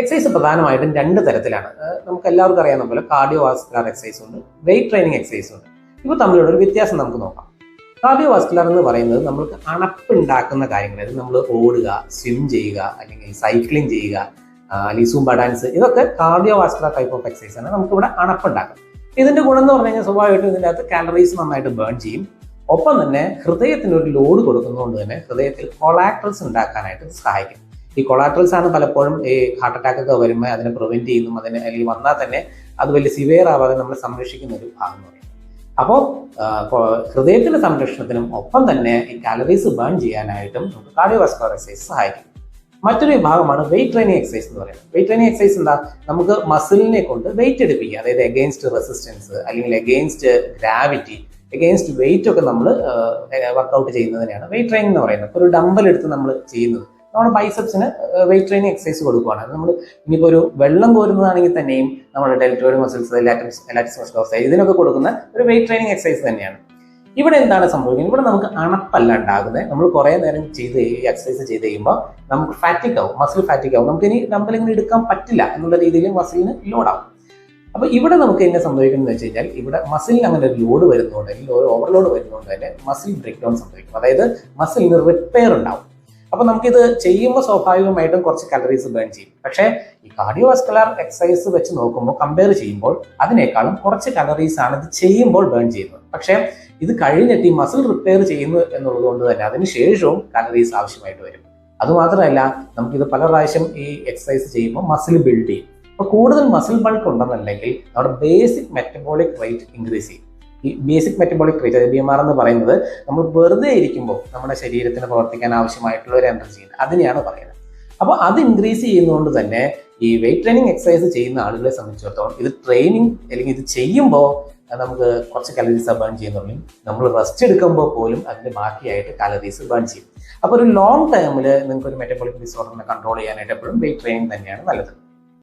Exercise പ്രധാനമായിട്ടും രണ്ട് തരത്തിലാണ്. നമുക്ക് എല്ലാവർക്കും അറിയാവുന്ന പോലെ കാർഡിയോ വാസ്കുലർ എക്സസൈസ് ഉണ്ട് വെയിറ്റ് ട്രെയിനിങ് എക്സസൈസ് ഉണ്ട്. ഇപ്പൊ തമ്മിലുള്ള ഒരു വ്യത്യാസം നമുക്ക് നോക്കാം. കാർഡിയോ വാസ്കുലർ എന്ന് പറയുന്നത് നമ്മൾക്ക് അണപ്പുണ്ടാക്കുന്ന കാര്യങ്ങൾ അതായത് നമ്മൾ ഓടുക സ്വിം ചെയ്യുക അല്ലെങ്കിൽ സൈക്ലിംഗ് ചെയ്യുക അല്ലെങ്കിൽ സൂംബ ഡാൻസ് ഇതൊക്കെ cardiovascular type of exercise ആണ് നമുക്ക് ഇവിടെ അണപ്പുണ്ടാക്കും ഇതിന്റെ ഗുണം എന്ന് പറഞ്ഞു കഴിഞ്ഞാൽ സ്വാഭാവികമായിട്ടും ഇതിന്റെ അകത്ത് കാലറീസ് നന്നായിട്ട് ബേൺ ചെയ്യും. ഒപ്പം തന്നെ ഹൃദയത്തിന് ഒരു ലോഡ് കൊടുക്കുന്നതുകൊണ്ട് തന്നെ ഹൃദയത്തിൽ കൊളാക്ടൽസ് ഉണ്ടാക്കാനായിട്ട് സഹായിക്കും. ഈ കൊളാട്രൽസ് ആണ് പലപ്പോഴും ഈ ഹാർട്ട് അറ്റാക്ക് ഒക്കെ വരുമ്പോൾ അതിനെ പ്രിവെന്റ് ചെയ്യുന്നതും അതിനെ അല്ലെങ്കിൽ വന്നാൽ തന്നെ അത് വലിയ സിവിയർ ആവാതെ നമ്മൾ സംരക്ഷിക്കുന്ന ഒരു ഭാഗം എന്ന് പറയുന്നത്. അപ്പോൾ ഹൃദയത്തിന്റെ സംരക്ഷണത്തിനും ഒപ്പം തന്നെ ഈ കാലറീസ് ബേൺ ചെയ്യാനായിട്ടും നമുക്ക് കാർഡിയോവാസ്കുലർ എക്സസൈസ് സഹായിക്കും. മറ്റൊരു വിഭാഗമാണ് വെയിറ്റ് ട്രെയിനിങ് എക്സസൈസ് എന്ന് പറയുന്നത്. വെയിറ്റ് ട്രെയിനിങ് എക്സസൈസ് എന്താ? നമുക്ക് മസിലിനെ കൊണ്ട് വെയിറ്റ് എടുപ്പിക്കുക. അതായത് എഗെയിൻസ്റ്റ് റെസിസ്റ്റൻസ് അല്ലെങ്കിൽ എഗെയിൻസ്റ്റ് ഗ്രാവിറ്റി എഗെയിൻസ്റ്റ് വെയിറ്റ് ഒക്കെ നമ്മൾ വർക്ക്ഔട്ട് ചെയ്യുന്നതിനെയാണ് വെയിറ്റ് ട്രെയിനിങ് എന്ന് പറയുന്നത്. ഒരു ഡമ്പൽ എടുത്ത് നമ്മൾ ചെയ്യുന്നത്. നമ്മുടെ ബൈസെപ്സിന് വെയിറ്റ് ട്രെയിനിങ് എക്സസൈസ് കൊടുക്കുകയാണ് നമ്മൾ ഇനിയിപ്പോൾ ഒരു വെള്ളം കോരുന്നതാണെങ്കിൽ തന്നെയും നമ്മുടെ ഡെൽറ്റോയിഡ് മസിൽസ് ലാറ്റിസ് ലാറ്റിസ് മസ്ലോസ് ഇതിനൊക്കെ കൊടുക്കുന്ന ഒരു വെയിറ്റ് ട്രെയിനിങ് എക്സസൈസ് തന്നെയാണ്. ഇവിടെ എന്താണ് സംഭവിക്കുന്നത്? ഇവിടെ നമുക്ക് അണപ്പല്ല ഉണ്ടാകുന്നത് നമ്മൾ കുറേ നേരം ചെയ്ത് ഈ എക്സസൈസ് ചെയ്ത് കഴിയുമ്പോൾ നമുക്ക് ഫാറ്റിക് ആവും മസിൽ ഫാറ്റിക് ആവും. നമുക്ക് ഇനി ഡമ്പൽ ഇങ്ങനെ എടുക്കാൻ പറ്റില്ല എന്നുള്ള രീതിയിൽ മസിലിന് ലോഡാവും അപ്പോൾ ഇവിടെ നമുക്ക് എന്നെ സംഭവിക്കുന്നത് വെച്ച് കഴിഞ്ഞാൽ ഇവിടെ മസിലിന് അങ്ങനെ ഒരു ലോഡ് വരുന്നതുകൊണ്ട് അല്ലെങ്കിൽ ഒരു ഓവർലോഡ് വരുന്നതുകൊണ്ട് തന്നെ മസിൽ ബ്രേക്ക് ഡൗൺ സംഭവിക്കും. അതായത് മസിലിന് റിപ്പയർ ഉണ്ടാവും. അപ്പൊ നമുക്കിത് ചെയ്യുമ്പോൾ സ്വാഭാവികമായിട്ടും കുറച്ച് കലറീസ് ബേൺ ചെയ്യും. പക്ഷേ ഈ കാർഡിയോ വാസ്കുലർ എക്സസൈസ് വെച്ച് നോക്കുമ്പോൾ കമ്പയർ ചെയ്യുമ്പോൾ അതിനേക്കാളും കുറച്ച് കലറീസ് ആണ് ഇത് ചെയ്യുമ്പോൾ ബേൺ ചെയ്യുന്നത്. പക്ഷേ ഇത് കഴിഞ്ഞിട്ട് ഈ മസിൽ റിപ്പയർ ചെയ്യുന്നു എന്നുള്ളത് കൊണ്ട് തന്നെ അതിന് ശേഷവും കലറീസ് ആവശ്യമായിട്ട് വരും. അതുമാത്രമല്ല നമുക്കിത് പല പ്രാവശ്യം ഈ എക്സസൈസ് ചെയ്യുമ്പോൾ മസിൽ ബിൽഡ് ചെയ്യും. അപ്പോൾ കൂടുതൽ മസിൽ ബൾക്ക് ഉണ്ടെന്നുണ്ടെങ്കിൽ നമ്മുടെ ബേസിക് മെറ്റബോളിക് റേറ്റ് ഇൻക്രീസ് ചെയ്യും. ഈ ബേസിക് മെറ്റബോളിക് റേറ്റ് അതായത് ബി എം ആർ എന്ന് പറയുന്നത് നമ്മൾ വെറുതെ ഇരിക്കുമ്പോൾ നമ്മുടെ ശരീരത്തിന് പ്രവർത്തിക്കാൻ ആവശ്യമായിട്ടുള്ള ഒരു എനർജി അതിനെയാണ് പറയുന്നത്. അപ്പോൾ അത് ഇൻക്രീസ് ചെയ്യുന്നതുകൊണ്ട് തന്നെ ഈ വെയിറ്റ് ട്രെയിനിങ് എക്സസൈസ് ചെയ്യുന്ന ആളുകളെ സംബന്ധിച്ചിടത്തോളം ഇത് ട്രെയിനിങ് അല്ലെങ്കിൽ ഇത് ചെയ്യുമ്പോൾ നമുക്ക് കുറച്ച് കലറീസ് ബേൺ ചെയ്യുന്നുള്ളൂ നമ്മൾ റെസ്റ്റ് എടുക്കുമ്പോൾ പോലും അതിന്റെ ബാക്കിയായിട്ട് കലറീസ് ബേൺ ചെയ്യും. അപ്പോൾ ഒരു ലോങ് ടൈമിൽ നിങ്ങൾക്ക് ഒരു മെറ്റബോളിക് ഡിസോർഡറിനെ കൺട്രോൾ ചെയ്യാനായിട്ട് എപ്പോഴും വെയിറ്റ് ട്രെയിനിങ് തന്നെയാണ് നല്ലത്.